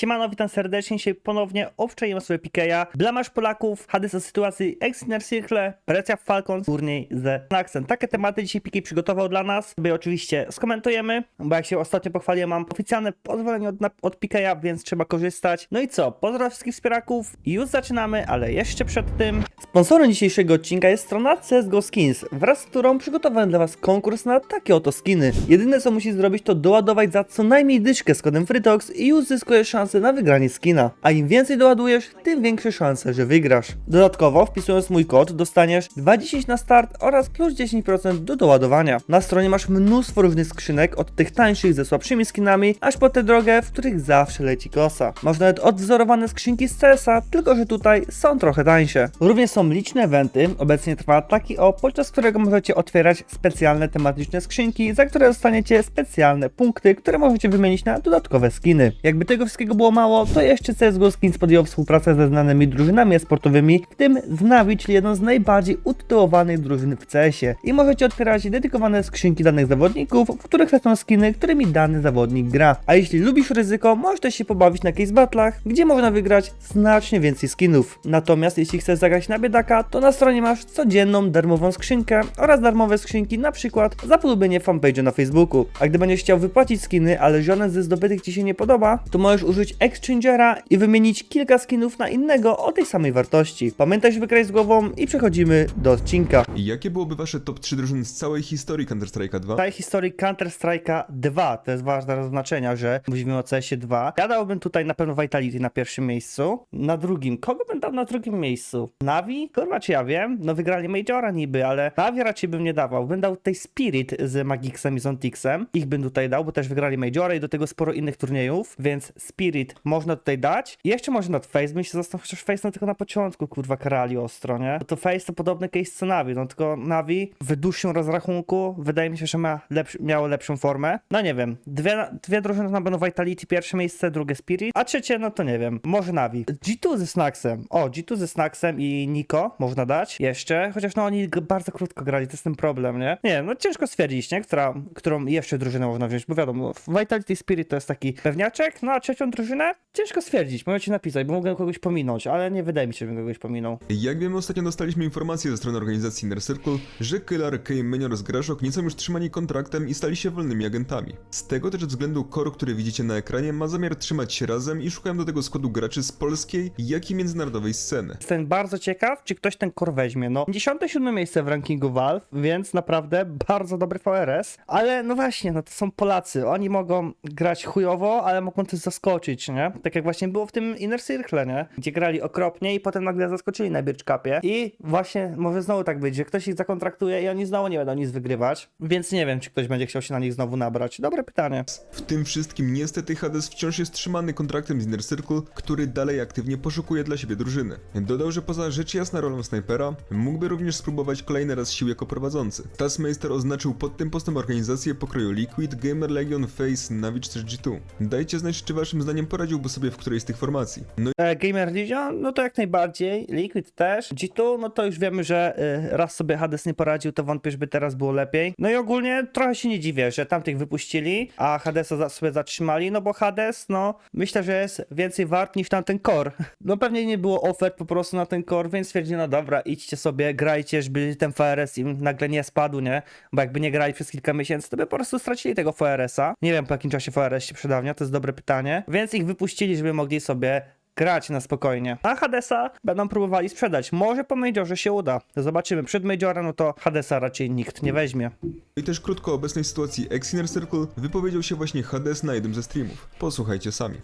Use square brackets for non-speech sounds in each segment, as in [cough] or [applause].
Siemano, witam serdecznie, dzisiaj ponownie obczajemy sobie Pikeja, blamasz Polaków, Hades o sytuacji ex Inner Circle, presja Falcons, turniej ze Snacksem. Takie tematy dzisiaj Pikej przygotował dla nas, sobie oczywiście skomentujemy, bo jak się ostatnio pochwaliłem, mam oficjalne pozwolenie od, od Pikeja, więc trzeba korzystać. No i co, pozdrawiam wszystkich wspieraków, już zaczynamy, ale jeszcze przed tym... Sponsorem dzisiejszego odcinka jest strona CSGO Skins, wraz z którą przygotowałem dla was konkurs na takie oto skiny. Jedyne co musisz zrobić to doładować za co najmniej dyszkę z kodem FreeTox i uzyskujesz szansę na wygranie skina. A im więcej doładujesz, tym większe szanse, że wygrasz. Dodatkowo wpisując mój kod dostaniesz 20 na start oraz plus 10% do doładowania. Na stronie masz mnóstwo różnych skrzynek, od tych tańszych ze słabszymi skinami, aż po te drogie, w których zawsze leci kosa. Masz nawet odwzorowane skrzynki z CS-a, tylko że tutaj są trochę tańsze. Również są liczne eventy, obecnie trwa taki o, podczas którego możecie otwierać specjalne tematyczne skrzynki, za które dostaniecie specjalne punkty, które możecie wymienić na dodatkowe skiny. Jakby tego wszystkiego było mało, to jeszcze CSGO Skins podjął współpracę ze znanymi drużynami esportowymi, w tym z Navi, czyli jedną z najbardziej utytułowanych drużyn w CS-ie. I możecie otwierać dedykowane skrzynki danych zawodników, w których lecą skiny, którymi dany zawodnik gra. A jeśli lubisz ryzyko, możesz też się pobawić na case battlach, gdzie można wygrać znacznie więcej skinów. Natomiast jeśli chcesz zagrać na biedaka, to na stronie masz codzienną darmową skrzynkę oraz darmowe skrzynki, na przykład za polubienie fanpage'u na Facebooku. A gdy będziesz chciał wypłacić skiny, ale żaden ze zdobytych ci się nie podoba, to możesz użyć Exchangera i wymienić kilka skinów na innego o tej samej wartości. Pamiętaj, żeby grać z głową i przechodzimy do odcinka. I jakie byłoby wasze top 3 drużyny z całej historii Counter-Strike'a 2? W całej historii Counter-Strike'a 2, to jest ważne do zaznaczenia, że mówimy o CS-ie 2. Ja dałbym tutaj na pewno Vitality na pierwszym miejscu. Na drugim, kogo bym dał na drugim miejscu? Navi? Kurwa, czy ja wiem? No wygrali Majora niby, ale Navi raczej bym nie dawał. Bym dał tutaj Spirit z Magixem i Zontixem. Ich bym tutaj dał, bo też wygrali Majora i do tego sporo innych turniejów, więc Spirit można tutaj dać. I jeszcze może nad Face, bym się zastanawiał, chociaż Face no tylko na początku, kurwa, karali ostro, nie? To Face to podobny case co Navi, no tylko Navi w dłuższym rozrachunku wydaje mi się, że ma lepszy, miało lepszą formę. No nie wiem, dwie, dwie drużyny na będą Vitality, pierwsze miejsce, drugie Spirit, a trzecie, no to nie wiem, może Navi. G2 ze Snacksem, o, G2 ze Snacksem i Niko można dać jeszcze, chociaż no oni bardzo krótko grali, to jest ten problem, nie? Nie no ciężko stwierdzić, nie? Która, którą jeszcze drużynę można wziąć, bo wiadomo, Vitality Spirit to jest taki pewniaczek, no a trzecią drużynę ciężko stwierdzić, możecie napisać, bo mogę kogoś pominąć, ale nie wydaje mi się, żebym kogoś pominął. Jak wiemy, ostatnio dostaliśmy informację ze strony organizacji Inner Circle, że Killer, Kay, Menior z Graszok nie są już trzymani kontraktem i stali się wolnymi agentami. Z tego też względu core, który widzicie na ekranie, ma zamiar trzymać się razem i szukają do tego składu graczy z polskiej, jak i międzynarodowej sceny. Jestem bardzo ciekaw, czy ktoś ten core weźmie. No, 57 miejsce w rankingu Valve, więc naprawdę bardzo dobry VRS. Ale no właśnie, no to są Polacy. Oni mogą grać chujowo, ale mogą też zaskoczyć, nie? Tak jak właśnie było w tym Inner Circle, nie? Gdzie grali okropnie i potem nagle zaskoczyli na Birch Cupie. I właśnie może znowu tak być, że ktoś ich zakontraktuje i oni znowu nie będą nic wygrywać. Więc nie wiem, czy ktoś będzie chciał się na nich znowu nabrać. Dobre pytanie. W tym wszystkim niestety Hades wciąż jest trzymany kontraktem z Inner Circle, który dalej aktywnie poszukuje dla siebie drużyny. Dodał, że poza rzecz jasna rolą snajpera, mógłby również spróbować kolejny raz sił jako prowadzący. Taskmaster oznaczył pod tym postem organizację pokroju Liquid, Gamer Legion, Face, Navi czy też G2. Dajcie znać, czy waszym zdaniem poradziłby sobie w którejś z tych formacji. No E, Gamer Legion, no to jak najbardziej. Liquid też. G2, no to już wiemy, że e, raz sobie Hades nie poradził, to wątpię, żeby teraz było lepiej. No i ogólnie trochę się nie dziwię, że tamtych wypuścili, a Hadesa sobie zatrzymali, no bo Hades, no myślę, że jest więcej wart niż tamten core. [laughs] No pewnie nie było ofert po prostu na ten core, więc stwierdzili, no dobra, idźcie sobie, grajcie, żeby ten FRS im nagle nie spadł, nie? Bo jakby nie grali przez kilka miesięcy, to by po prostu stracili tego FRS-a. Nie wiem po jakim czasie FRS się przedawnia, to jest dobre pytanie. Więc ich wypuścili, żeby mogli sobie grać na spokojnie. A Hadesa będą próbowali sprzedać. Może po Majorze się uda. Zobaczymy. Przed Majorem, no to Hadesa raczej nikt nie weźmie. i też krótko o obecnej sytuacji ex Inner Circle wypowiedział się właśnie Hades na jednym ze streamów. Posłuchajcie sami.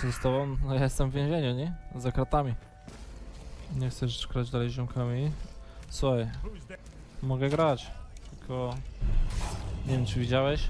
Co z tobą? No ja jestem w więzieniu, nie? Za kratami. Nie chcesz grać dalej z ziomkami? Słuchaj, mogę grać, tylko nie wiem czy widziałeś?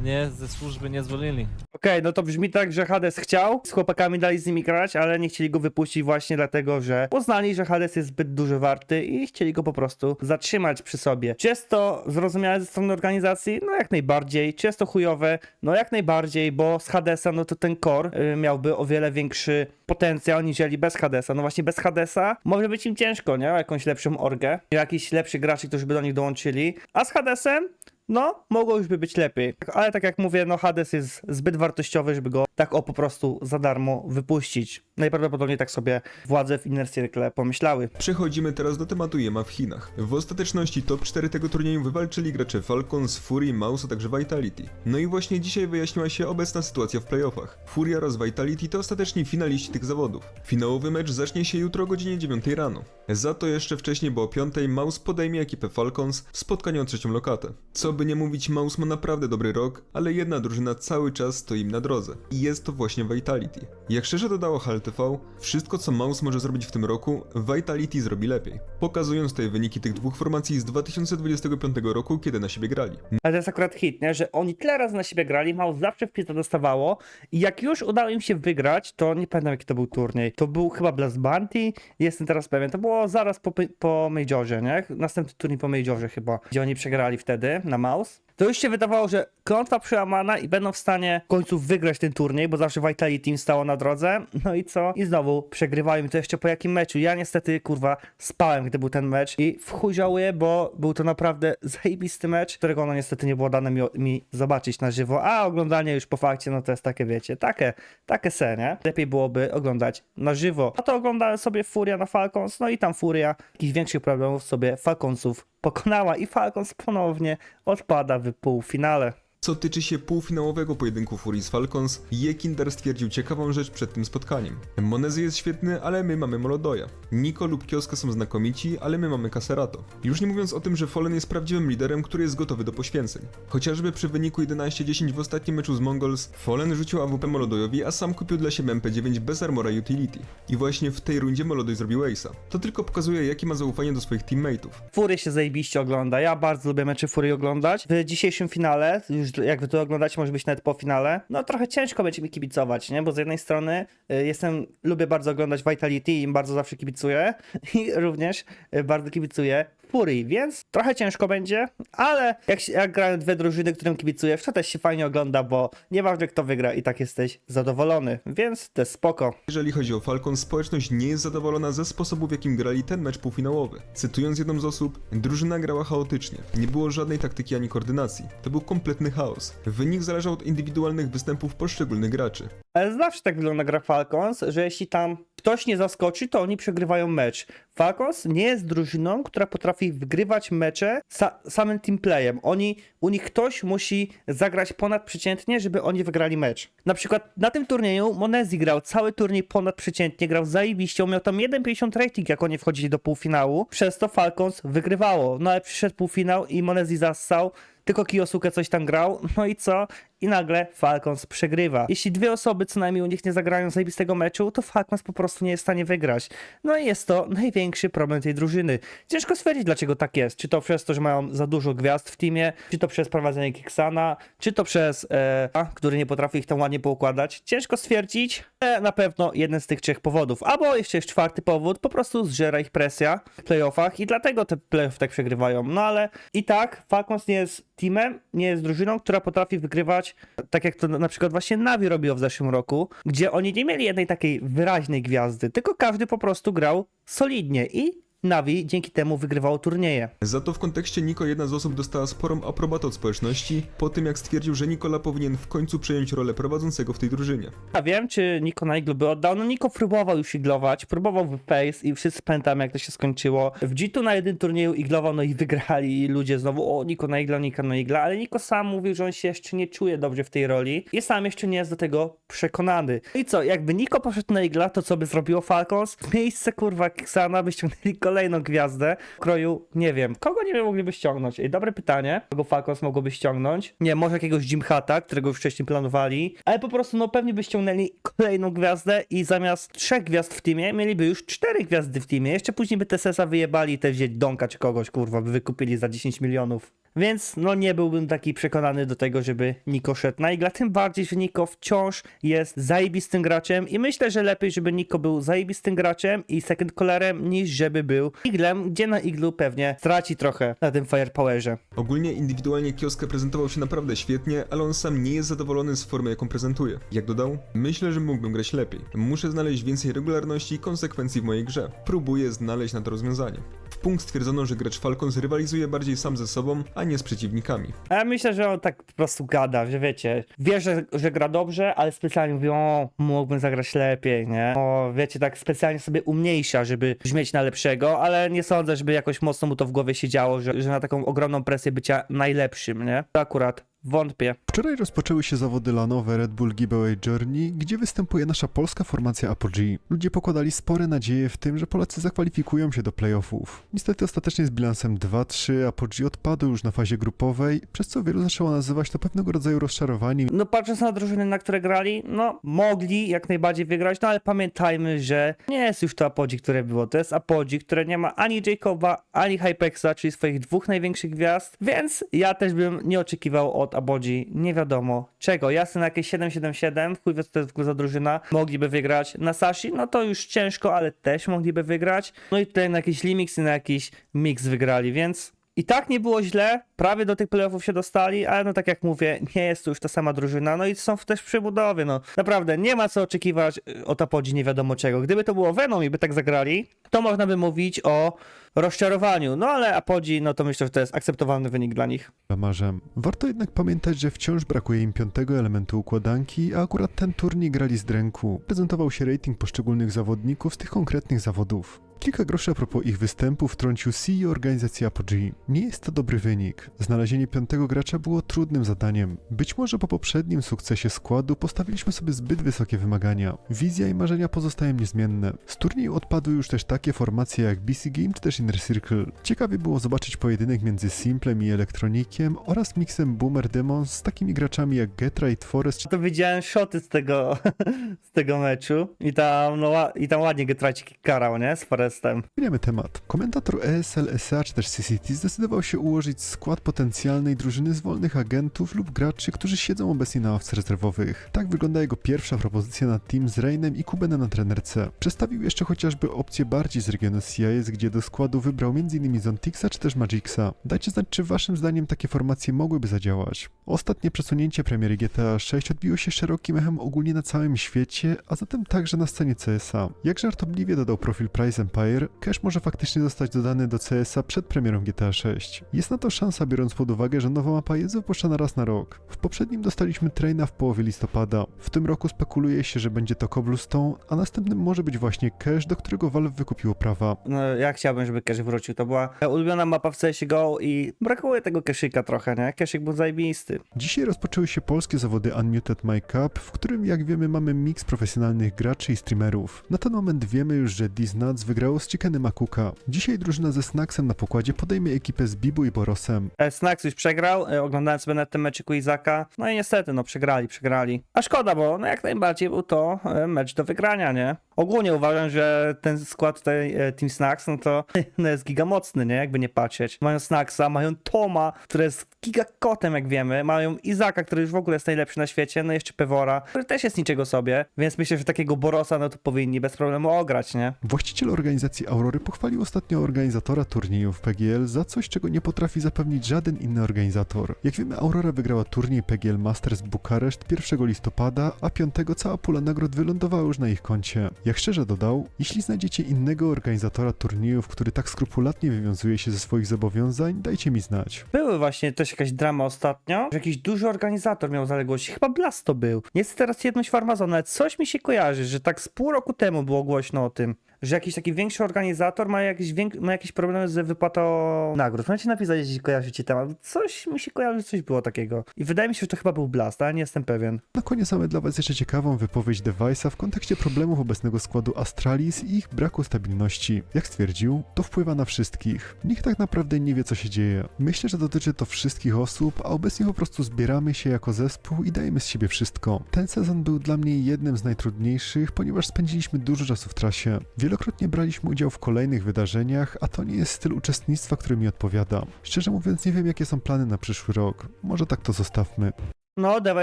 Mnie ze służby nie zwolnili. Okej, no to brzmi tak, że Hades chciał z chłopakami dalej z nimi grać, ale nie chcieli go wypuścić właśnie dlatego, że uznali, że Hades jest zbyt duży warty i chcieli go po prostu zatrzymać przy sobie. Czy jest to zrozumiałe ze strony organizacji? No jak najbardziej. Czy jest to chujowe? No jak najbardziej, bo z Hadesa, no to ten core y, miałby o wiele większy potencjał niżeli bez Hadesa. No właśnie bez Hadesa może być im ciężko, nie? O jakąś lepszą orgę, jakiś lepszy graczy, którzy by do nich dołączyli. A z Hadesem no, mogło już by być lepiej. Ale tak jak mówię, no Hades jest zbyt wartościowy, żeby go tak o po prostu za darmo wypuścić. Najprawdopodobniej tak sobie władze w Inner Circle pomyślały. Przechodzimy teraz do tematu Yema w Chinach. W ostateczności top 4 tego turnieju wywalczyli gracze Falcons, Fury, Mouse, a także Vitality. No i właśnie dzisiaj wyjaśniła się obecna sytuacja w playoffach. Furia oraz Vitality to ostateczni finaliści tych zawodów. Finałowy mecz zacznie się jutro o godzinie 9 rano. Za to jeszcze wcześniej, bo o 5 Mouse podejmie ekipę Falcons w spotkaniu o trzecią lokatę. Co by nie mówić, Mouse ma naprawdę dobry rok, ale jedna drużyna cały czas stoi im na drodze. I jest to właśnie Vitality. Jak szczerze dodało HLTV, wszystko co Mouse może zrobić w tym roku, Vitality zrobi lepiej. Pokazując tutaj wyniki tych dwóch formacji z 2025 roku, kiedy na siebie grali. Ale to jest akurat hit, nie? że oni tyle razy na siebie grali, mało zawsze w pizza dostawało i jak już udało im się wygrać, to nie pamiętam jaki to był turniej. To był chyba Blast Bounty, jestem teraz pewien. To było zaraz po, po Majorze, nie? Następny turniej po Majorze chyba, gdzie oni przegrali wtedy na Mouse. To już się wydawało, że klątwa przełamana i będą w stanie w końcu wygrać ten turniej, bo zawsze Vitality im stało na drodze. No i co? I znowu przegrywają i to jeszcze po jakim meczu. Ja niestety, kurwa, spałem, gdy był ten mecz i w chuj żałuję, bo był to naprawdę [laughs] zajebisty mecz, którego no niestety nie było dane mi, mi zobaczyć na żywo, a oglądanie już po fakcie, no to jest takie, wiecie, takie, takie se, nie? Lepiej byłoby oglądać na żywo. A to oglądałem sobie Furia na Falcons, no i tam Furia jakichś większych problemów sobie Falconsów pokonała i Falcons ponownie odpada w półfinale. Co tyczy się półfinałowego pojedynku Furii z Falcons, Jekinder stwierdził ciekawą rzecz przed tym spotkaniem. Monezy jest świetny, ale my mamy Molodoja. Niko lub Kioska są znakomici, ale my mamy Caserato. Już nie mówiąc o tym, że Fallen jest prawdziwym liderem, który jest gotowy do poświęceń. Chociażby przy wyniku 11-10 w ostatnim meczu z Mongols, Fallen rzucił AWP Molodojowi, a sam kupił dla siebie MP9 bez armora utility. I właśnie w tej rundzie Molodoj zrobił Ace'a. To tylko pokazuje, jakie ma zaufanie do swoich teammateów. Fury się zajebiście ogląda. Ja bardzo lubię mecze Fury oglądać. W dzisiejszym finale, już jak wy to oglądacie, może być nawet po finale, no trochę ciężko będzie mi kibicować, nie? Bo z jednej strony y, jestem, lubię bardzo oglądać Vitality im bardzo zawsze kibicuję [laughs] i również y, bardzo kibicuję Fury, więc trochę ciężko będzie, ale jak, się- jak grają dwie drużyny, którym kibicuję, to też się fajnie ogląda, bo nieważne kto wygra i tak jesteś zadowolony, więc to jest spoko. Jeżeli chodzi o Falcon, społeczność nie jest zadowolona ze sposobu, w jakim grali ten mecz półfinałowy. Cytując jedną z osób, drużyna grała chaotycznie. Nie było żadnej taktyki ani koordynacji. To był kompletny chaos. Wynik zależał od indywidualnych występów poszczególnych graczy. Ale zawsze tak wygląda gra Falcons, że jeśli tam ktoś nie zaskoczy, to oni przegrywają mecz. Falcons nie jest drużyną, która potrafi wygrywać mecze sa samym teamplayem. Oni, u nich ktoś musi zagrać ponadprzeciętnie, żeby oni wygrali mecz. Na przykład na tym turnieju Monezi grał cały turniej ponadprzeciętnie, grał zajebiście, miał tam 1,50 rating, jak oni wchodzili do półfinału. Przez to Falcons wygrywało. No ale przyszedł półfinał i Monezi zassał. Tylko Kiyosuke coś tam grał, no i co? I nagle Falcons przegrywa. Jeśli dwie osoby co najmniej u nich nie zagrają zajebistego meczu, to Falcons po prostu nie jest w stanie wygrać. No i jest to największy problem tej drużyny. Ciężko stwierdzić, dlaczego tak jest. Czy to przez to, że mają za dużo gwiazd w teamie, czy to przez prowadzenie Kiksana, czy to przez e, a, który nie potrafi ich tam ładnie poukładać. Ciężko stwierdzić, ale na pewno jeden z tych trzech powodów. Albo jeszcze jest czwarty powód, po prostu zżera ich presja w playoffach i dlatego te playoffy tak przegrywają. No ale i tak Falcons nie jest teamem, nie jest drużyną, która potrafi wygrywać, tak jak to na przykład właśnie Navi robiło w zeszłym roku, gdzie oni nie mieli jednej takiej wyraźnej gwiazdy, tylko każdy po prostu grał solidnie i Navi dzięki temu wygrywało turnieje. Za to w kontekście Niko jedna z osób dostała sporą aprobatę od społeczności, po tym jak stwierdził, że Nikola powinien w końcu przejąć rolę prowadzącego w tej drużynie. Ja wiem, czy Niko na iglu by oddał. No Niko próbował już iglować, próbował w pace i wszyscy pamiętamy jak to się skończyło. W G2 na jednym turnieju iglował, no i wygrali i ludzie znowu, o Niko na igla, Niko na igla, ale Niko sam mówił, że on się jeszcze nie czuje dobrze w tej roli i sam jeszcze nie jest do tego przekonany. No I co, jakby Niko poszedł na igla, to co by zrobiło Falcons? W miejsce kurwa Xana by ściągnęli kolejną gwiazdę kroju, nie wiem, kogo nie wiem, mogliby ściągnąć? Ej, dobre pytanie, kogo Falcons mogłoby ściągnąć? Nie, może jakiegoś Jim Hata, którego już wcześniej planowali, ale po prostu no pewnie by ściągnęli kolejną gwiazdę i zamiast trzech gwiazd w teamie mieliby już cztery gwiazdy w teamie. Jeszcze później by Tesesa wyjebali te wzięć Donka czy kogoś, kurwa, by wykupili za 10 milionów. Więc no nie byłbym taki przekonany do tego, żeby Niko szedł na igla, tym bardziej, że Niko wciąż jest zajebistym graczem i myślę, że lepiej, żeby Niko był zajebistym graczem i second colorem, niż żeby był iglem, gdzie na iglu pewnie straci trochę na tym firepowerze. Ogólnie indywidualnie Kioska prezentował się naprawdę świetnie, ale on sam nie jest zadowolony z formy jaką prezentuje. Jak dodał? Myślę, że mógłbym grać lepiej. Muszę znaleźć więcej regularności i konsekwencji w mojej grze. Próbuję znaleźć na to rozwiązanie. Punkt stwierdzono, że gracz Falcons rywalizuje bardziej sam ze sobą, a nie z przeciwnikami. A ja myślę, że on tak po prostu gada, że wiecie, wie, że, że gra dobrze, ale specjalnie mówi, o, mógłbym zagrać lepiej, nie? O, wiecie, tak specjalnie sobie umniejsza, żeby brzmieć na lepszego, ale nie sądzę, żeby jakoś mocno mu to w głowie siedziało, że, że na taką ogromną presję bycia najlepszym, nie? To akurat wątpię. Wczoraj rozpoczęły się zawody lanowe Red Bull Giveaway Journey, gdzie występuje nasza polska formacja Apogee. Ludzie pokładali spore nadzieje w tym, że Polacy zakwalifikują się do playoffów. Niestety ostatecznie z bilansem 2-3 Apogee odpadł już na fazie grupowej, przez co wielu zaczęło nazywać to pewnego rodzaju rozczarowaniem No patrząc na drużyny, na które grali, no mogli jak najbardziej wygrać, no ale pamiętajmy, że nie jest już to Apodzi, które było, to jest Apodzi, które nie ma ani Jacoba, ani Hypexa, czyli swoich dwóch największych gwiazd, więc ja też bym nie oczekiwał od Abodzi nie wiadomo czego. Jasne na jakieś 7-7-7, chuj wie co to jest w ogóle za drużyna, mogliby wygrać. Na Sashi, no to już ciężko, ale też mogliby wygrać. No i tutaj na jakiś Limix i na jakiś Mix wygrali, więc i tak nie było źle, prawie do tych playoffów się dostali, ale no tak jak mówię, nie jest to już ta sama drużyna, no i są też w przebudowie, no. Naprawdę, nie ma co oczekiwać y, od Apodzi nie wiadomo czego. Gdyby to było Venom i by tak zagrali, to można by mówić o rozczarowaniu, no ale Apodzi, no to myślę, że to jest akceptowalny wynik dla nich. lamarzem. Warto jednak pamiętać, że wciąż brakuje im piątego elementu układanki, a akurat ten turniej grali z dręku. Prezentował się rating poszczególnych zawodników z tych konkretnych zawodów. Kilka groszy a propos ich występu wtrącił CEO organizacji Apogee. Nie jest to dobry wynik. Znalezienie piątego gracza było trudnym zadaniem. Być może po poprzednim sukcesie składu postawiliśmy sobie zbyt wysokie wymagania. Wizja i marzenia pozostają niezmienne. Z turnieju odpadły już też takie formacje jak BC Game czy też Inner Circle. Ciekawie było zobaczyć pojedynek między Simplem i Elektronikiem oraz miksem Boomer Demons z takimi graczami jak Getra i Forest To widziałem shoty z tego, [laughs] z tego meczu i tam, no, i tam ładnie Getracik karał, nie? Z Forestem. Zmieniamy temat. Komentator ESL, SA czy też CCT zdecydował się ułożyć skład potencjalnej drużyny z wolnych agentów lub graczy, którzy siedzą obecnie na ławce rezerwowych. Tak wygląda jego pierwsza propozycja na team z Rainem i Kubenem na trenerce. Przedstawił jeszcze chociażby opcje bardziej z regionu CIS, gdzie do składu wybrał m.in. Zontixa czy też Magixa. Dajcie znać, czy waszym zdaniem takie formacje mogłyby zadziałać. Ostatnie przesunięcie premiery GTA 6 odbiło się szerokim echem ogólnie na całym świecie, a zatem także na scenie CSA. Jak żartobliwie dodał profil Price Empire, cash może faktycznie zostać dodany do CSA przed premierą GTA 6. Jest na to szansa biorąc pod uwagę, że nowa mapa jest wypuszczana raz na rok. W poprzednim dostaliśmy traina w połowie listopada. W tym roku spekuluje się, że będzie to Cobblestone, a następnym może być właśnie cash, do którego Valve wykupiło prawa. No, ja chciałbym, żeby Cash wrócił. To była ulubiona mapa w CSGO i brakuje tego Cashyka trochę, nie? Cashyk był zajebisty. Dzisiaj rozpoczęły się polskie zawody Unmuted My Cup, w którym jak wiemy mamy miks profesjonalnych graczy i streamerów. Na ten moment wiemy już, że These Nuts wygrało z Chickenem Akuka. Dzisiaj drużyna ze Snacksem na pokładzie podejmie ekipę z Bibu i Borosem. E, Snacks już przegrał, e, oglądałem sobie na tym meczyku Izaka, no i niestety, no przegrali, przegrali. A szkoda, bo no jak najbardziej był to e, mecz do wygrania, nie? Ogólnie uważam, że ten skład tutaj e, Team Snacks, no to [laughs] no jest giga mocny, nie? Jakby nie patrzeć. Mają Snacksa, mają Toma, który jest giga kotem, jak wiemy, mają Izaka, który już w ogóle jest najlepszy na świecie, no i jeszcze Pewora, który też jest niczego sobie, więc myślę, że takiego Borosa, no to powinni bez problemu ograć, nie? Właściciel organizacji Aurory pochwalił ostatnio organizatora turniejów PGL za coś, czego nie potrafi zapewnić żaden inny organizator. Jak wiemy, Aurora wygrała turniej PGL Masters Bukareszt 1 listopada, a 5 cała pula nagród wylądowała już na ich koncie. Jak szczerze dodał, jeśli znajdziecie innego organizatora turniejów, który tak skrupulatnie wywiązuje się ze swoich zobowiązań, dajcie mi znać. Były właśnie też jakaś drama ostatnio, że jakiś duży organizator miał zaległości, chyba Blast to był. Jest teraz jedność farmazon, ale coś mi się kojarzy, że tak z pół roku temu było głośno o tym, że jakiś taki większy organizator ma jakieś, ma jakieś problemy z wypłatą nagród. Możecie napisać, jeśli kojarzycie temat. Coś mi się kojarzy, coś było takiego. I wydaje mi się, że to chyba był Blast, ale nie jestem pewien. Na koniec mamy dla Was jeszcze ciekawą wypowiedź Device'a w kontekście problemów obecnego składu Astralis i ich braku stabilności. Jak stwierdził, to wpływa na wszystkich. Nikt tak naprawdę nie wie, co się dzieje. Myślę, że dotyczy to wszystkich osób, a obecnie po prostu zbieramy się jako zespół i dajemy z siebie wszystko. Ten sezon był dla mnie jednym z najtrudniejszych, ponieważ spędziliśmy dużo czasu w trasie. Wielokrotnie braliśmy udział w kolejnych wydarzeniach, a to nie jest styl uczestnictwa, który mi odpowiada. Szczerze mówiąc, nie wiem, jakie są plany na przyszły rok. Może tak to zostawmy. No, Dewa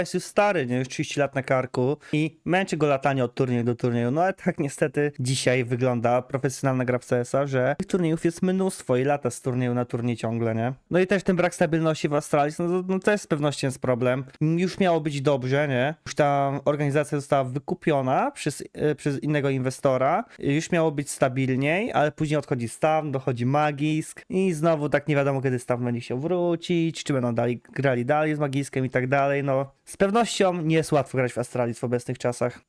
jest stary, nie? Już 30 lat na karku i męczy go latanie od turnieju do turnieju. No ale tak niestety dzisiaj wygląda profesjonalna gra w CS-a, że tych turniejów jest mnóstwo i lata z turnieju na turniej ciągle, nie? No i też ten brak stabilności w Australii, no, no to jest z pewnością jest problem. Już miało być dobrze, nie? Już ta organizacja została wykupiona przez, e, przez innego inwestora. Już miało być stabilniej, ale później odchodzi Staw, dochodzi Magisk i znowu tak nie wiadomo kiedy Staw będzie chciał wrócić, czy będą dali, grali dalej z Magiskiem i tak dalej. No, z pewnością nie jest łatwo grać w Astralii w obecnych czasach.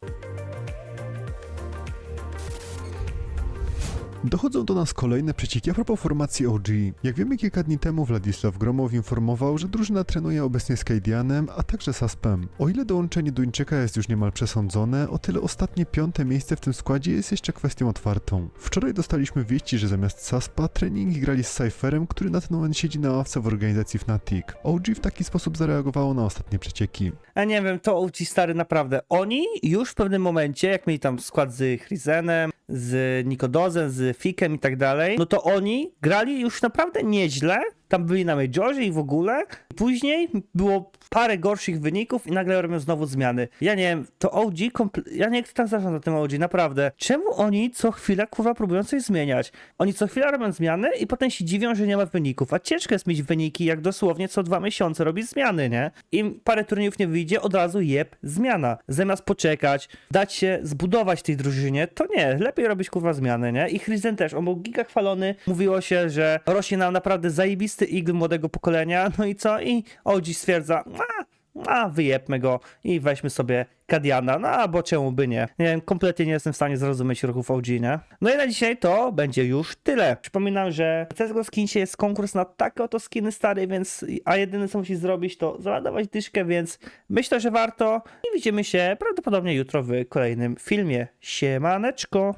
Dochodzą do nas kolejne przecieki a propos formacji OG. Jak wiemy kilka dni temu Władysław Gromow informował, że drużyna trenuje obecnie z Kadianem, a także Saspem. O ile dołączenie Duńczyka jest już niemal przesądzone, o tyle ostatnie piąte miejsce w tym składzie jest jeszcze kwestią otwartą. Wczoraj dostaliśmy wieści, że zamiast Saspa treningi grali z Cypherem, który na ten moment siedzi na ławce w organizacji Fnatic. OG w taki sposób zareagowało na ostatnie przecieki. Ja nie wiem, to ci stary naprawdę. Oni już w pewnym momencie, jak mieli tam skład z Chryzenem, z Nikodozem, z Fikiem i tak dalej, no to oni grali już naprawdę nieźle. Tam byli na Majorze i w ogóle. Później było parę gorszych wyników i nagle robią znowu zmiany. Ja nie wiem, to OG, ja nie tak zarządzać tym OG, naprawdę. Czemu oni co chwilę, kurwa, próbują coś zmieniać? Oni co chwilę robią zmiany i potem się dziwią, że nie ma wyników. A ciężko jest mieć wyniki, jak dosłownie co dwa miesiące robić zmiany, nie? Im parę turniejów nie wyjdzie, od razu jeb, zmiana. Zamiast poczekać, dać się zbudować tej drużynie, to nie, lepiej robić kurwa zmiany, nie? I Chryzen też, on był giga chwalony, mówiło się, że rośnie nam naprawdę zajebisty igl młodego pokolenia, no i co? I OG stwierdza, a, a wyjebmy go i weźmy sobie Kadiana, no a bo czemu by nie? Nie wiem, kompletnie nie jestem w stanie zrozumieć ruchów OG, nie? No i na dzisiaj to będzie już tyle. Przypominam, że w CSGO Skinsie jest konkurs na takie oto skiny stare, więc a jedyne co musisz zrobić to załadować dyszkę, więc myślę, że warto i widzimy się prawdopodobnie jutro w kolejnym filmie. Siemaneczko!